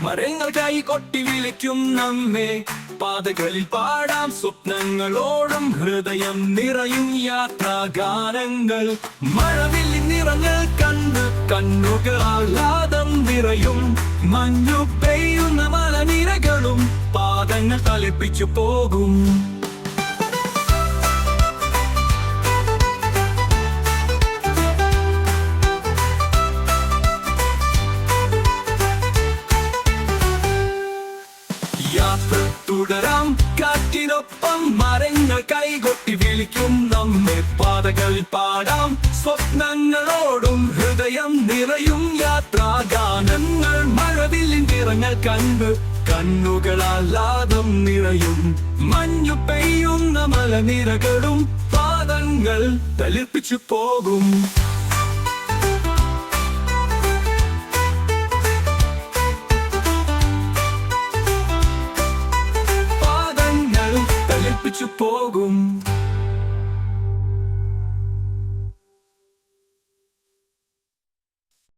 മരങ്ങൾ കൈ കൊട്ടി വിളിക്കും നമ്മെ. പാതകളിൽ പാടാം സ്വപ്നങ്ങളോടും ഹൃദയം നിറയും യാത്രാഗാനങ്ങൾ. മഴവിൽ നിറങ്ങൾ കണ്ട് കണ്ണുകൾ ആഹ്ലാദം നിറയും. മഞ്ഞു പെയ്യുന്ന മലനിരകളും പാദങ്ങൾ തളിപ്പിച്ചു പോകും. യാത്ര തുടരാം. കാറ്റിനൊപ്പം മരങ്ങൾ കൈകൊട്ടി വിളിക്കും. നമ്മെ പാതകൾ പാടാം. സ്വപ്നങ്ങളോടും ഹൃദയം നിറയും. യാത്രാഗാനങ്ങൾ മഴവില്ലിൻ നിറങ്ങൾ കണ്ട് കണ്ണുകളാലാദം നിറയും. മഞ്ഞു പെയ്യുന്ന മലനിരകളും പാദങ്ങൾ തളിർപ്പിച്ചു പോകും. Tchutogum.